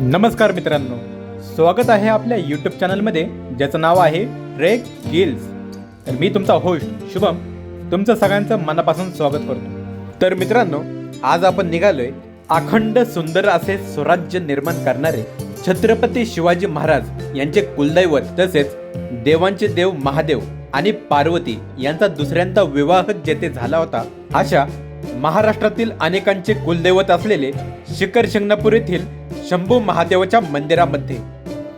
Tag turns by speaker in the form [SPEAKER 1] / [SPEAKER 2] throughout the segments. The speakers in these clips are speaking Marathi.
[SPEAKER 1] नमस्कार मित्रांनो. स्वागत आहे आपल्या यूट्यूब चॅनलमध्ये ज्याचं नाव आहे ट्रेक गिल्स तर मी तुमचा होस्ट शुभम. तुमचं सगळ्यांचं मनापासून स्वागत करतो. तर मित्रांनो आज आपण निघालोय अखंड सुंदर असे स्वराज्य निर्माण करणारे छत्रपती शिवाजी महाराज यांचे कुलदैवत तसेच देवांचे देव महादेव आणि पार्वती यांचा दुसऱ्यांदा विवाह जेथे झाला होता अशा महाराष्ट्रातील अनेकांचे कुलदैवत असलेले शिखर शिंगणापूर येथील शंभू महादेवाच्या मंदिरामध्ये.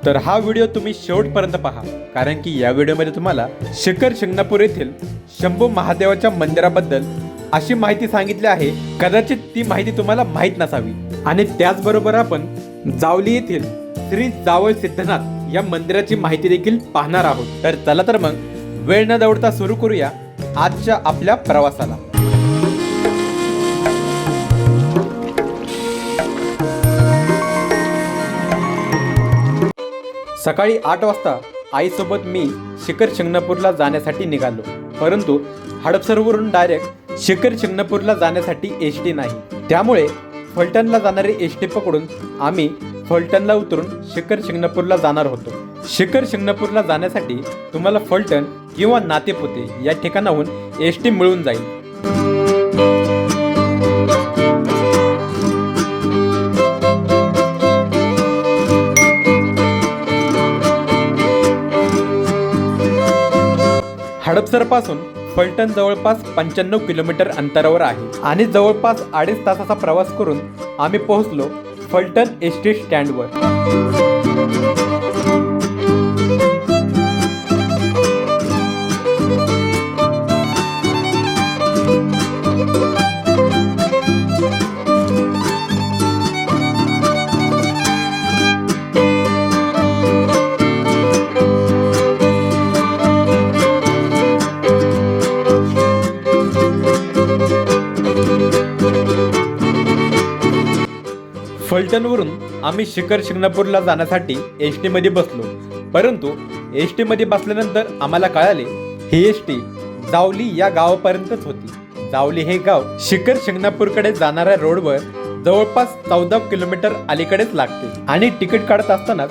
[SPEAKER 1] तर हा व्हिडिओ तुम्ही शेवटपर्यंत पहा कारण की या व्हिडिओमध्ये तुम्हाला शिखर शिंगणापूर येथील शंभू महादेवाच्या मंदिराबद्दल अशी माहिती सांगितली आहे. कदाचित ती माहिती तुम्हाला माहीत नसावी. आणि त्याचबरोबर आपण जावली येथील श्री जावळ सिद्धनाथ या मंदिराची माहिती देखील पाहणार आहोत. तर चला तर मग वेळ न दौडता सुरू करूया आजच्या आपल्या प्रवासाला. सकाळी आठ वाजता आईसोबत मी शिखर शिंगणापूरला जाण्यासाठी निघालो. परंतु हडपसरवरून डायरेक्ट शिखर शिंगणापूरला जाण्यासाठी एस टी नाही. त्यामुळे फलटणला जाणारी एस टी पकडून आम्ही फलटणला उतरून शिखर शिंगणापूरला जाणार होतो. शिखर शिंगणापूरला जाण्यासाठी तुम्हाला फलटण किंवा नातेपुते या ठिकाणाहून एस टी मिळून जाईल. अमृतसरपासून फलटण जवळपास पंच्याण्णव किलोमीटर अंतरावर आहे. आणि जवळपास अडीच तासाचा प्रवास करून आम्ही पोहोचलो फलटण एस टी स्टँडवर. फलटणवरून आम्ही शिखर शिंगणापूरला जाण्यासाठी एस टीमध्ये बसलो. परंतु एस टीमध्ये बसल्यानंतर आम्हाला कळाले ही एस टी जावली या गावापर्यंतच होती. जावली हे गाव शिखर शिंगणापूरकडे जाणाऱ्या रोडवर जवळपास चौदा किलोमीटर अलीकडेच लागते. आणि तिकीट काढत असतानाच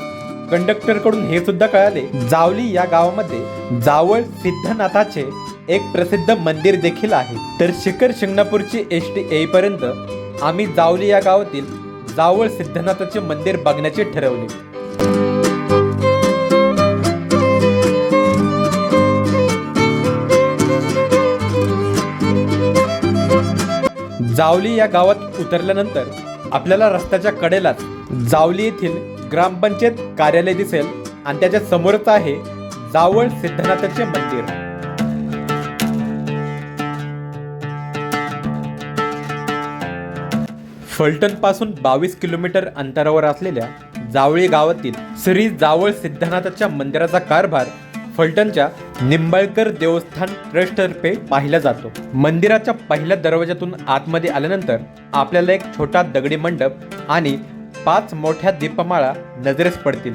[SPEAKER 1] कंडक्टरकडून हे सुद्धा कळाले जावली या गावामध्ये जावळ सिद्धनाथाचे एक प्रसिद्ध मंदिर देखील आहे. तर शिखर शिंगणापूरची एस टी येईपर्यंत आम्ही जावली या गावातील जावळ सिद्धनाथाचे मंदिर बघण्याचे ठरवले. जावली या गावात उतरल्यानंतर आपल्याला रस्त्याच्या कडेलाच जावली येथील ग्रामपंचायत कार्यालय दिसेल आणि त्याच्या समोरच आहे जावळ सिद्धनाथाचे मंदिर. फलटणपासून बावीस किलोमीटर अंतरावर असलेल्या जावळी गावातील श्री जावळ सिद्धनाथाच्या मंदिराचा कारभार फलटणच्या निंबाळकर देवस्थान ट्रस्टतर्फे पाहिला जातो. मंदिराच्या पहिल्या दरवाजातून आतमध्ये आल्यानंतर आपल्याला एक छोटा दगडी मंडप आणि पाच मोठ्या दीपमाळा नजरेस पडतील.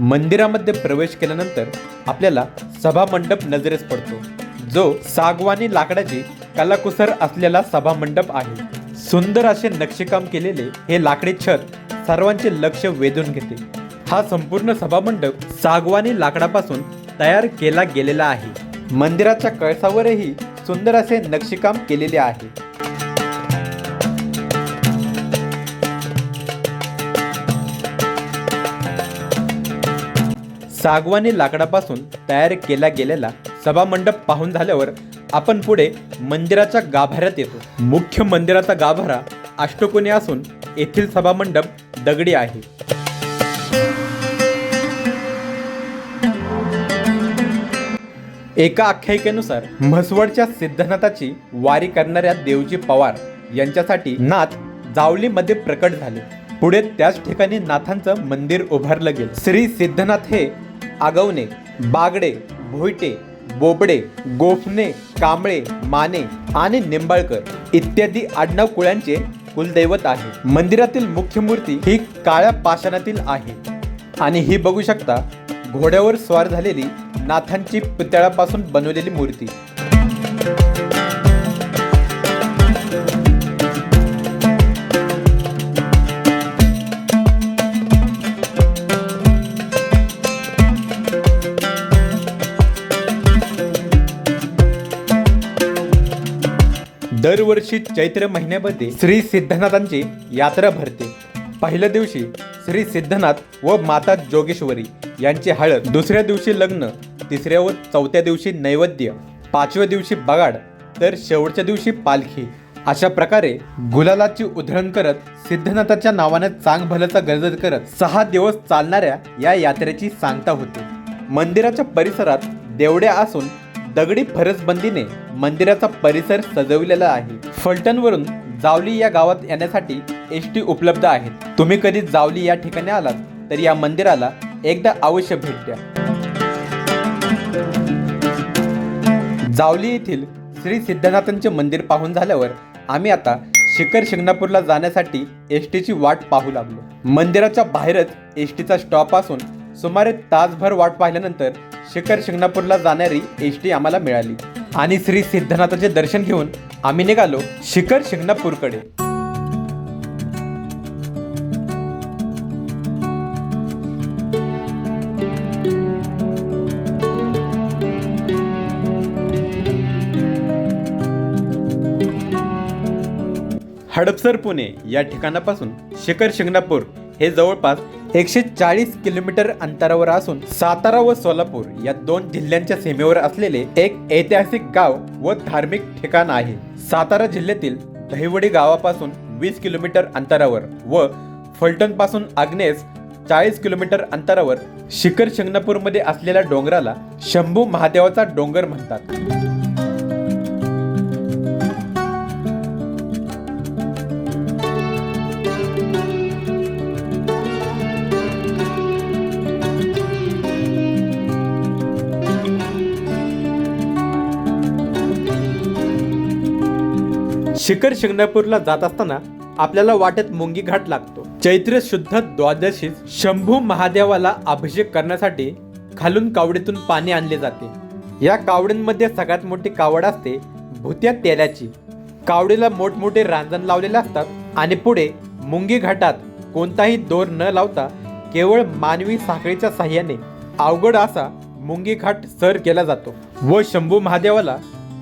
[SPEAKER 1] मंदिरामध्ये प्रवेश केल्यानंतर आपल्याला सभामंडप नजरेस पडतो. जो सागवानी लाकडाची कलाकुसर असलेला सभामंडप आहे. सुंदर असे नक्षीकाम केलेले हे लाकडी छत सर्वांचे लक्ष वेधून घेते. हा संपूर्ण सभामंडप सागवानी लाकडापासून तयार केला गेलेला आहे. मंदिराच्या कळसावरही सुंदर असे नक्षीकाम केलेले आहे. सागवानी लाकडापासून तयार केला गेलेला सभामंडप पाहून झाल्यावर आपण पुढे मंदिराच्या गाभाऱ्यात येतो. मुख्य मंदिराचा गाभारा अष्टकोनी असून येथील सभामंडप दगडी आहे. एका आख्यायिकेनुसार म्हसवडच्या सिद्धनाथाची वारी करणाऱ्या देवजी पवार यांच्यासाठी नाथ जावलीमध्ये प्रकट झाले. पुढे त्याच ठिकाणी नाथांचं मंदिर उभारलं गेलं. श्री सिद्धनाथ हे आगवणे बागडे भोयटे बोबडे गोफणे कांबळे माने आणि निंबाळकर इत्यादी आडनाव कुळ्यांचे कुलदैवत आहे. मंदिरातील मुख्य मूर्ती ही काळ्या पाषाणातील आहे. आणि ही बघू शकता घोड्यावर स्वार झालेली नाथांची पुतळ्यापासून बनवलेली मूर्ती. दरवर्षी चैत्र महिन्यामध्ये श्री सिद्धनाथांची यात्रा भरते. पहिल्या दिवशी श्री सिद्धनाथ व माता जोगेश्वरी यांची हळद दुसऱ्या दिवशी लग्न तिसऱ्या व चौथ्या दिवशी नैवेद्य पाचव्या दिवशी बगाड तर शेवटच्या दिवशी पालखी. अशा प्रकारे गुलालाची उधळण करत सिद्धनाथाच्या नावाने चांग भल्याचा गरज करत सहा दिवस चालणाऱ्या या यात्रेची सांगता होते. मंदिराच्या परिसरात देवड्या असून दगडी फरसबंदीने मंदिराचा परिसर सजविलेला आहे. फलटणवरून जावली या गावात येण्यासाठी एस टी उपलब्ध आहेत. तुम्ही कधी जावली या ठिकाणी आलात तर या मंदिराला एकदा अवश्य भेट द्या. जावली येथील श्री सिद्धनाथांचे मंदिर पाहून झाल्यावर आम्ही आता शिखर शिंगणापूरला जाण्यासाठी एस टीची वाट पाहू लागलो. मंदिराच्या बाहेरच एस टीचा स्टॉप असून सुमारे तासभर वाट पाहिल्यानंतर शिखर शिंगणापूरला जाणारी एस टी आम्हाला मिळाली. आणि श्री सिद्धनाथाचे दर्शन घेऊन आम्ही निघालो शिखर शिंगणापूरकडे. हडपसर पुणे या ठिकाणापासून शिखर शिंगणापूर हे जवळपास एकशे चाळीस किलोमीटर अंतरावर असून सातारा व सोलापूर या दोन जिल्ह्यांच्या सीमेवर असलेले एक ऐतिहासिक गाव व धार्मिक ठिकाण आहे. सातारा जिल्ह्यातील दहिवडी गावापासून वीस किलोमीटर अंतरावर व फलटणपासून आग्नेस चाळीस किलोमीटर अंतरावर शिखर शिंगणापूरमध्ये असलेल्या डोंगराला शंभू महादेवाचा डोंगर म्हणतात. शिखर शिंगणापूरला जात असताना आपल्याला वाटेत मुंगी घाट लागतो. चैत्र शुद्ध द्वादशीस शंभू महादेवाला अभिषेक करण्यासाठी खालून कावडीतून पाणी आणले जाते. या कावडींमध्ये सगळ्यात मोठी कावड असते भुत्या तेलाची. कावडीला मोठमोठे रांजण लावलेले असतात आणि पुढे मुंगी घाटात कोणताही दोर न लावता केवळ मानवी साखळीच्या साह्याने अवघड असा मुंगी घाट सर केला जातो व शंभू महादेवाला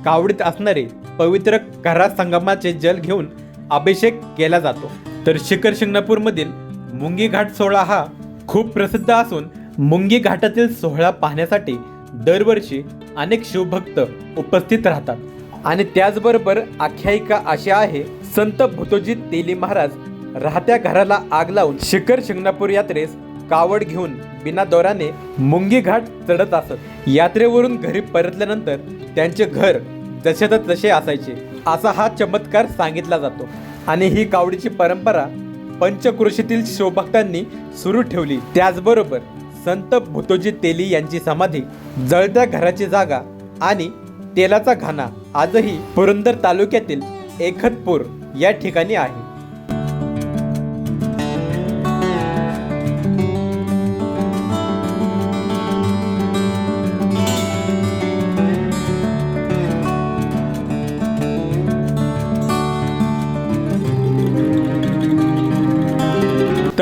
[SPEAKER 1] कावडीत असणारे पवित्र घरा संगमाचे जल घेऊन अभिषेक केला जातो. तर शिखर शिंगणापूरमधील मुंगी घाट सोहळा हा खूप प्रसिद्ध असून मुंगी घाटातील सोहळा पाहण्यासाठी दरवर्षी अनेक शिवभक्त उपस्थित राहतात. आणि त्याचबरोबर आख्यायिका अशी आहे संत भुतोजी तेली महाराज राहत्या घराला आग लावून शिखर शिंगणापूर यात्रेस कावड घेऊन बिना दोराने मुंगी घाट चढत असत. यात्रेवरून घरी परतल्यानंतर त्यांचे घर जसे तर तसे असायचे. असा हा चमत्कार सांगितला जातो. आणि ही कावडीची परंपरा पंचकृषीतील शिवभक्तांनी सुरू ठेवली. त्याचबरोबर संत भुतोजी तेली यांची समाधी जळत्या घराची जागा आणि तेलाचा घाणा आजही पुरंदर तालुक्यातील एखतपूर या ठिकाणी आहे.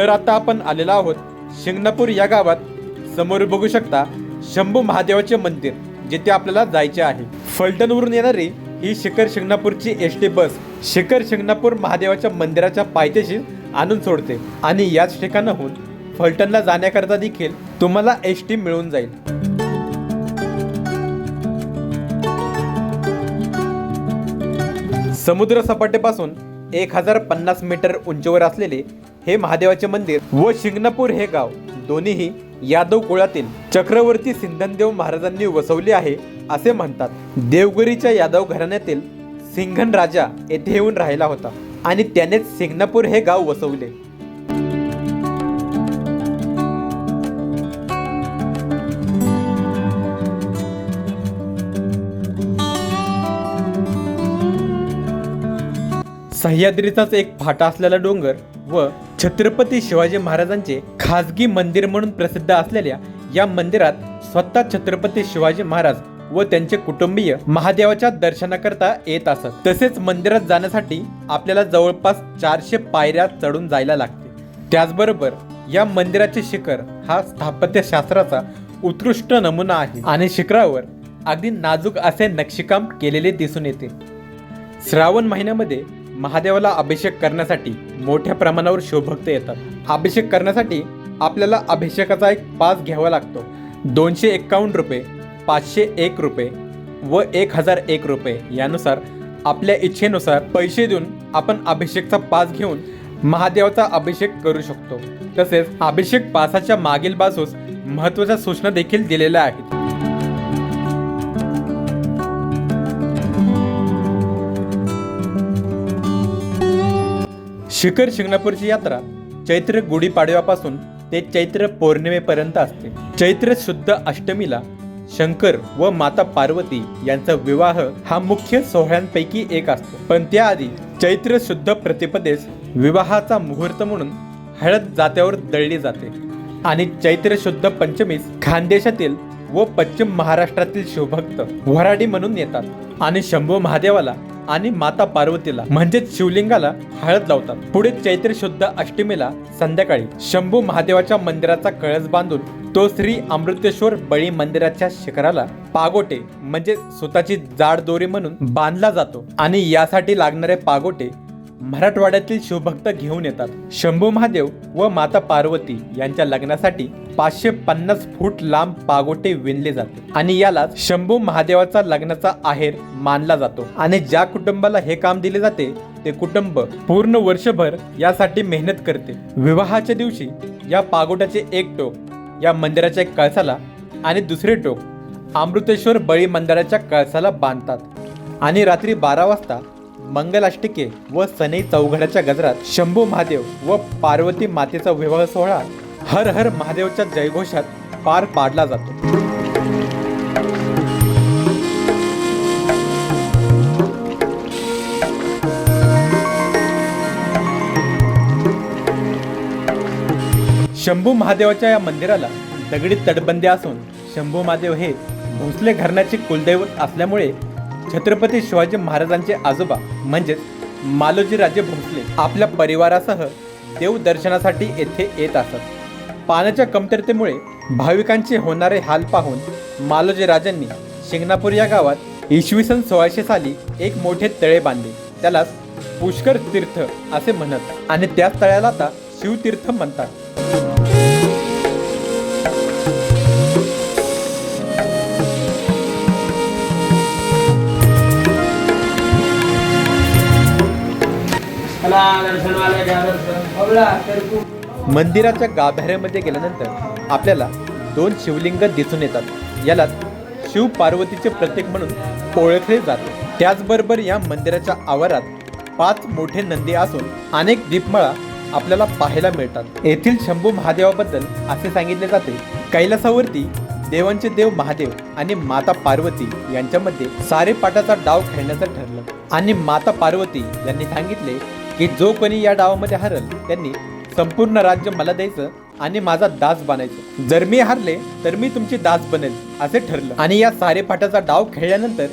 [SPEAKER 1] तर आता आपण आलेलो आहोत शिंगणापूर या गावात. समोर बघू शकता शंभू महादेवाचे मंदिर जिथे आपल्याला जायचे आहे. फलटणवरून येणारी ही शिखर शिंगणापूरची S T bus Shikhar Shingnapur महादेवाच्या मंदिराच्या पायथ्याशी आणून सोडते. आणि याच ठिकाणाहून फलटणला जाण्याकरता देखील तुम्हाला एस टी मिळून जाईल. समुद्र सपाटीपासून एक हजार पन्नास मीटर उंचीवर असलेले हे महादेवाचे मंदिर व शिंगणापूर हे गाव दोन्हीही यादव कुळातील चक्रवर्ती सिंधनदेव महाराजांनी वसवले आहे असे म्हणतात. देवगिरीच्या यादव घराण्यातील सिंघन राजा येथे येऊन राहिला होता आणि त्यानेच सिंगणापूर हे गाव वसवले. सह्याद्रीचाच एक फाटा असलेला डोंगर व छत्रपती शिवाजी महाराजांचे खासगी मंदिर म्हणून प्रसिद्ध असलेल्या या मंदिरात स्वतः छत्रपती शिवाजी महाराज व त्यांचे कुटुंबीय महादेवाच्या दर्शनाकरता येत असत. तसेच मंदिरात जाण्यासाठी आपल्याला जवळपास चारशे पायऱ्या चढून जायला लागते त्याचबरोबर या मंदिराचे शिखर हा स्थापत्यशास्त्राचा उत्कृष्ट नमुना आहे आणि शिखरावर अगदी नाजूक असे नक्षीकाम केलेले दिसून येते. श्रावण महिन्यामध्ये महादेवाला अभिषेक करण्यासाठी मोठ्या प्रमाणावर शिवभक्त येतात. अभिषेक करण्यासाठी आपल्याला अभिषेकाचा एक पास घ्यावा लागतो. दोनशे एक्कावन्न रुपये पाचशे एक रुपये व एक हजार एक रुपये यानुसार आपल्या इच्छेनुसार पैसे देऊन आपण अभिषेकचा पास घेऊन महादेवाचा अभिषेक करू शकतो. तसेच अभिषेक पासाच्या मागील बाजूस महत्त्वाच्या सूचना देखील दिलेल्या आहेत. शिखर शिंगणापूरची यात्रा चैत्र गुढीपाडव्यापासून ते चैत्र पौर्णिमेपर्यंत असते. चैत्र शुद्ध अष्टमीला शंकर व माता पार्वती यांचा विवाह हा मुख्य सोहळ्यांपैकी एक असतो. पण त्याआधी चैत्र शुद्ध प्रतिपदेस विवाहाचा मुहूर्त म्हणून हळद जात्यावर दळली जाते आणि चैत्र शुद्ध पंचमीस खानदेशातील व पश्चिम महाराष्ट्रातील शिवभक्त वराडी म्हणून येतात आणि शंभू महादेवाला आणि माता पार्वतीला म्हणजेच शिवलिंगाला हळद लावतात. पुढे चैत्र शुद्ध अष्टमीला संध्याकाळी शंभू महादेवाच्या मंदिराचा कळस बांधून तो श्री अमृतेश्वर बळी मंदिराच्या शिखराला पागोटे म्हणजे स्वतःची जाड दोरी म्हणून बांधला जातो. आणि यासाठी लागणारे पागोटे मराठवाड्यातील शिवभक्त घेऊन येतात. शंभू महादेव व माता पार्वती यांच्या लग्नासाठी पाचशे पन्नास फूट लांब पागोटे विणले जाते. आणि याला शंभू महादेवाचा लग्नाचा आहेर मानला जातो. आणि ज्या कुटुंबाला हे काम दिले जाते ते कुटुंब पूर्ण वर्षभर यासाठी मेहनत करते. विवाहाच्या दिवशी या पागोट्याचे एक टोक या मंदिराच्या कळसाला आणि दुसरे टोक अमृतेश्वर बळी मंदिराच्या कळसाला बांधतात. आणि रात्री बारा वाजता मंगलाष्टिके व सनई चौघड्याच्या गजरात शंभू महादेव व पार्वती मातेचा विवाह सोहळा हर हर महादेवच्या जयघोषात पार पाडला जातो. शंभू महादेवाच्या या मंदिराला दगडी तटबंदी असून शंभू महादेव हे भोसले घराण्याचे कुलदैवत असल्यामुळे छत्रपती शिवाजी महाराजांचे आजोबा म्हणजेच मालोजी राजे भोसले आपल्या परिवारासह देव दर्शनासाठी येथे येत असत. पाण्याच्या कमतरतेमुळे भाविकांचे होणारे हाल पाहून मालोजी राजांनी शिंगणापूर या गावात इसवी सन सोळाशे साली एक मोठे तळे बांधले. त्याला पुष्कर तीर्थ असे म्हणत आणि त्याच तळ्याला आता शिवतीर्थ म्हणतात. मंदिराच्या गाभाऱ्यामध्ये गेल्यानंतर आपल्याला दोन शिवलिंग दिसून येतात. याला शिव पार्वतीचे प्रतीक म्हणून ओळखले जाते. त्याचबरोबर या मंदिराच्या आवारात पाच मोठे नंदी असून अनेक दीपमाळा आपल्याला पाहायला मिळतात. येथील शंभू महादेवाबद्दल असे सांगितले जाते कैलासावरती देवांचे देव महादेव आणि माता पार्वती यांच्यामध्ये सारे पाटाचा डाव खेळण्याचं ठरलं. आणि माता पार्वती यांनी सांगितले की जो कोणी या डावामध्ये हरल त्यांनी संपूर्ण राज्य मला द्यायचं आणि माझा दास बनायचं. जर मी हारले तर मी तुमची दास बनेल असे ठरलं. आणि या सारे पाटाचा डाव खेळल्यानंतर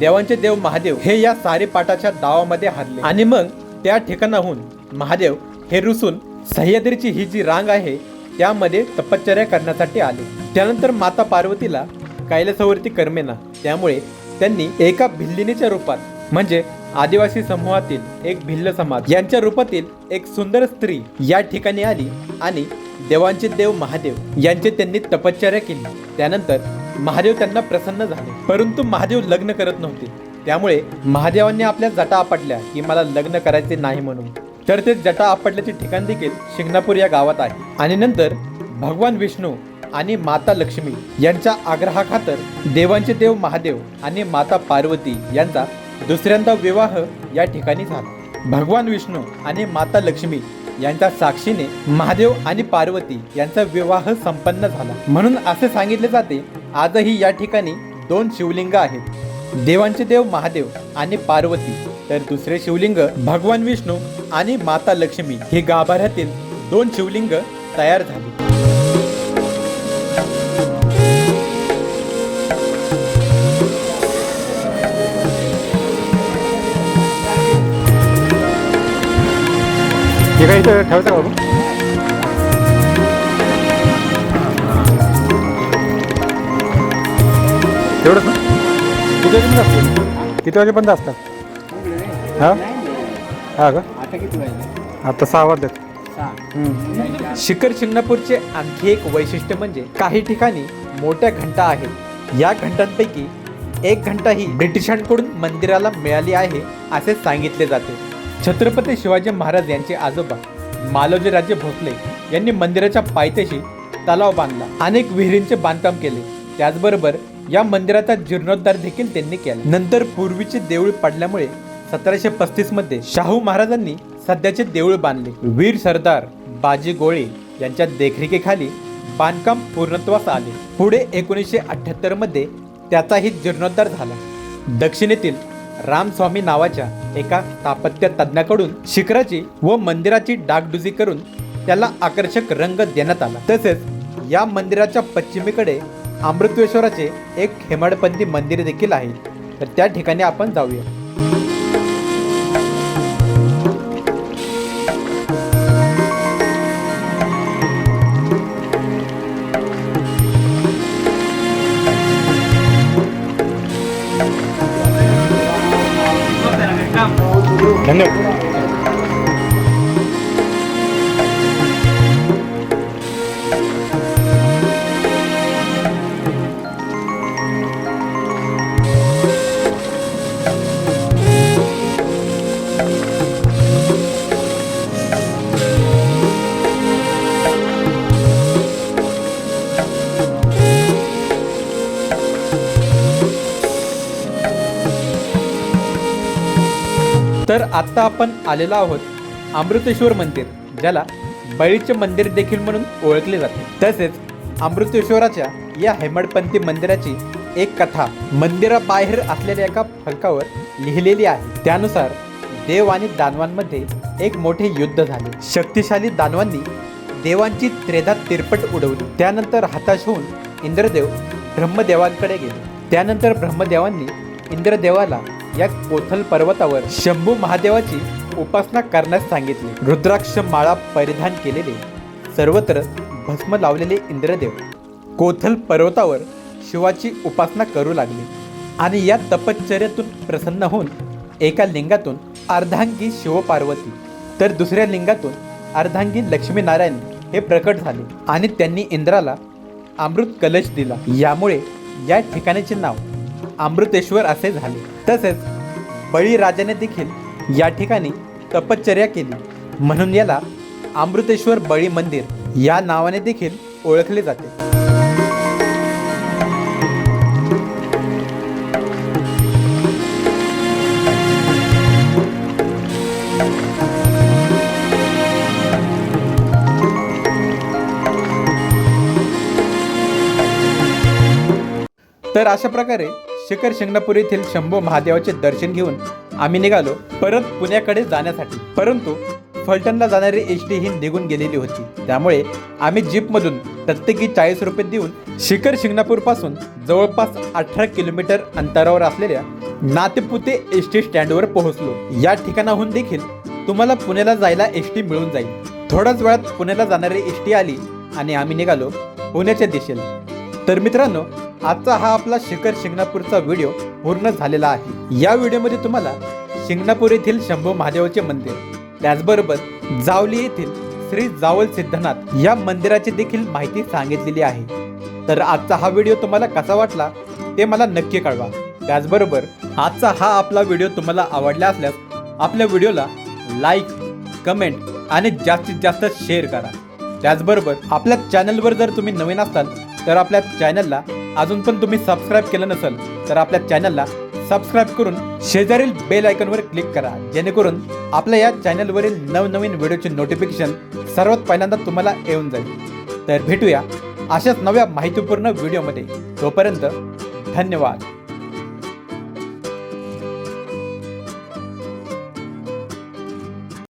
[SPEAKER 1] देवांचे देव महादेव हे या सारे पाटाच्या डावामध्ये हारले. आणि मग त्या ठिकाणाहून महादेव हे रुसून सह्याद्रीची ही जी रांग आहे त्यामध्ये तपश्चर्या करण्यासाठी आले. त्यानंतर माता पार्वतीला कैलासावरती करमेना त्यामुळे त्यांनी एका भिल्लिनीच्या रूपात म्हणजे आदिवासी समूहातील एक भिल्ल समाज. यांच्या रूपातील एक सुंदर स्त्री या ठिकाणी आली आणि देवांचे देव महादेव यांचे त्यांनी तपश्चर्या केली. त्यानंतर महादेव त्यांना प्रसन्न झाले. परंतु महादेव लग्न करत नव्हते. त्यामुळे महादेवांनी आपल्या जटा आपटल्या की मला लग्न करायचे नाही म्हणून. तर ते जटा आपटल्याचे ठिकाण देखील शिंगणापूर या गावात आहे. आणि नंतर भगवान विष्णू आणि माता लक्ष्मी यांच्या आग्रहाखातर देवांचे देव महादेव आणि माता पार्वती यांचा दुसऱ्यांदा विवाह या ठिकाणी झाला. भगवान विष्णू आणि माता लक्ष्मी यांच्या साक्षीने महादेव आणि पार्वती यांचा विवाह संपन्न झाला. म्हणून असे सांगितले जाते आजही या ठिकाणी दोन शिवलिंग आहेत. देवांचे देव महादेव आणि पार्वती. तर दुसरे शिवलिंग भगवान विष्णू आणि माता लक्ष्मी. हे गाभाऱ्यातील दोन शिवलिंग तयार झाले. हे काही इथं ठेवता का तेवढंच ना किती वाजेपर्यंत असतात किती वाजेपर्यंत असतात हा हा का
[SPEAKER 2] आता
[SPEAKER 1] सहा
[SPEAKER 2] वाजल्यात
[SPEAKER 1] शिखर शिंगणापूरचे आणखी एक वैशिष्ट्य म्हणजे काही ठिकाणी मोठ्या घंटा आहेत. या घंटांपैकी एक घंटा ही ब्रिटिशांकडून मंदिराला मिळाली आहे असे सांगितले जाते. छत्रपती शिवाजी महाराज यांचे आजोबा मालोजीराजे भोसले यांनी मंदिराच्या पायथ्याशी तलाव बांधला. अनेक विहिरींचे बांधकाम केले. त्याचबरोबर या मंदिराचा जीर्णोद्धार देखील त्यांनी केला. नंतर पूर्वीचे देऊळ पडल्यामुळे सतराशे पस्तीसमध्ये शाहू महाराजांनी सध्याचे देऊळ बांधले. वीर सरदार बाजी गोळे यांच्या देखरेखीखाली बांधकाम पूर्णत्वास आले. पुढे एकोणीसशे अठ्याहत्तरमध्ये त्याचाही जीर्णोद्धार झाला. दक्षिणेतील रामस्वामी नावाच्या एका स्थापत्य तज्ञाकडून शिखराची व मंदिराची डागडुजी करून त्याला आकर्षक रंग देण्यात आला. तसेच या मंदिराच्या पश्चिमेकडे अमृतेश्वराचे एक हेमाडपंथी मंदिर देखील आहे. तर त्या ठिकाणी आपण जाऊया. धन्यवाद तर आता आपण आलेलो आहोत अमृतेश्वर मंदिर ज्याला बळीचे मंदिर देखील म्हणून ओळखले जाते. तसेच अमृतेश्वराच्या या हेमडपंथी मंदिराची एक कथा मंदिराबाहेर असलेल्या एका फलकावर लिहिलेली आहे. त्यानुसार देव आणि दानवांमध्ये एक मोठे युद्ध झाले. शक्तिशाली दानवांनी देवांची त्रेधा तिरपट उडवली. त्यानंतर हताश होऊन इंद्रदेव ब्रह्मदेवांकडे गेले. त्यानंतर ब्रह्मदेवांनी इंद्रदेवाला या कोथल पर्वतावर शंभू महादेवाची उपासना करण्यास सांगितले. रुद्राक्ष माळा परिधान केलेले सर्वत्र भस्म लावलेले इंद्रदेव कोथल पर्वतावर शिवाची उपासना करू लागले आणि या तपश्चर्यातून प्रसन्न होऊन एका लिंगातून अर्धांगी शिवपार्वती तर दुसऱ्या लिंगातून अर्धांगी लक्ष्मीनारायण हे प्रकट झाले आणि त्यांनी इंद्राला अमृत कलश दिला. यामुळे या ठिकाणाचे नाव अमृतेश्वर असे झाले. तसेच बळीराजाने देखील या ठिकाणी तपश्चर्या केली. म्हणून याला अमृतेश्वर बळी मंदिर या नावाने देखील ओळखले जाते. तर अशा प्रकारे शिखर शिंगणापूर येथील शंभो महादेवाचे दर्शन घेऊन आम्ही निघालो परत पुण्याकडे जाण्यासाठी. परंतु फलटणला जाणारी एस टी ही निघून गेलेली होती. त्यामुळे आम्ही जीपमधून प्रत्येकी चाळीस रुपये देऊन शिखर शिंगणापूरपासून जवळपास अठरा किलोमीटर अंतरावर असलेल्या नातेपुते एस टी स्टँडवर पोहोचलो. या ठिकाणाहून देखील तुम्हाला पुण्याला जायला एस टी मिळून जाईल. थोड्याच वेळात पुण्याला जाणारी एस टी आली आणि आम्ही निघालो पुण्याच्या दिशेला. तर मित्रांनो आजचा हा आपला शिखर शिंगणापूरचा व्हिडिओ पूर्ण झालेला आहे. या व्हिडिओमध्ये तुम्हाला शिंगणापूर येथील शंभू महादेवाचे मंदिर त्याचबरोबर जावली येथील श्री जावल सिद्धनाथ या मंदिराची देखील माहिती सांगितलेली आहे. तर आजचा हा व्हिडिओ तुम्हाला कसा वाटला ते मला नक्की कळवा. त्याचबरोबर आजचा हा आपला व्हिडिओ तुम्हाला आवडला असल्यास आपल्या व्हिडिओला लाईक कमेंट आणि जास्तीत जास्त शेअर करा. त्याचबरोबर आपल्या चॅनलवर जर तुम्ही नवीन असाल तर आपल्या चॅनलला अजून पण तुम्ही सबस्क्राईब केलं नसेल तर आपल्या चॅनलला सबस्क्राईब करून शेजारील बेल आयकॉनवर क्लिक करा. जेणेकरून आपल्या या चॅनलवरील नवनवीन व्हिडिओचे नोटिफिकेशन सर्वात पहिल्यांदा तुम्हाला येऊन जाईल. तर भेटूया अशाच नव्या माहितीपूर्ण व्हिडिओमध्ये तोपर्यंत धन्यवाद.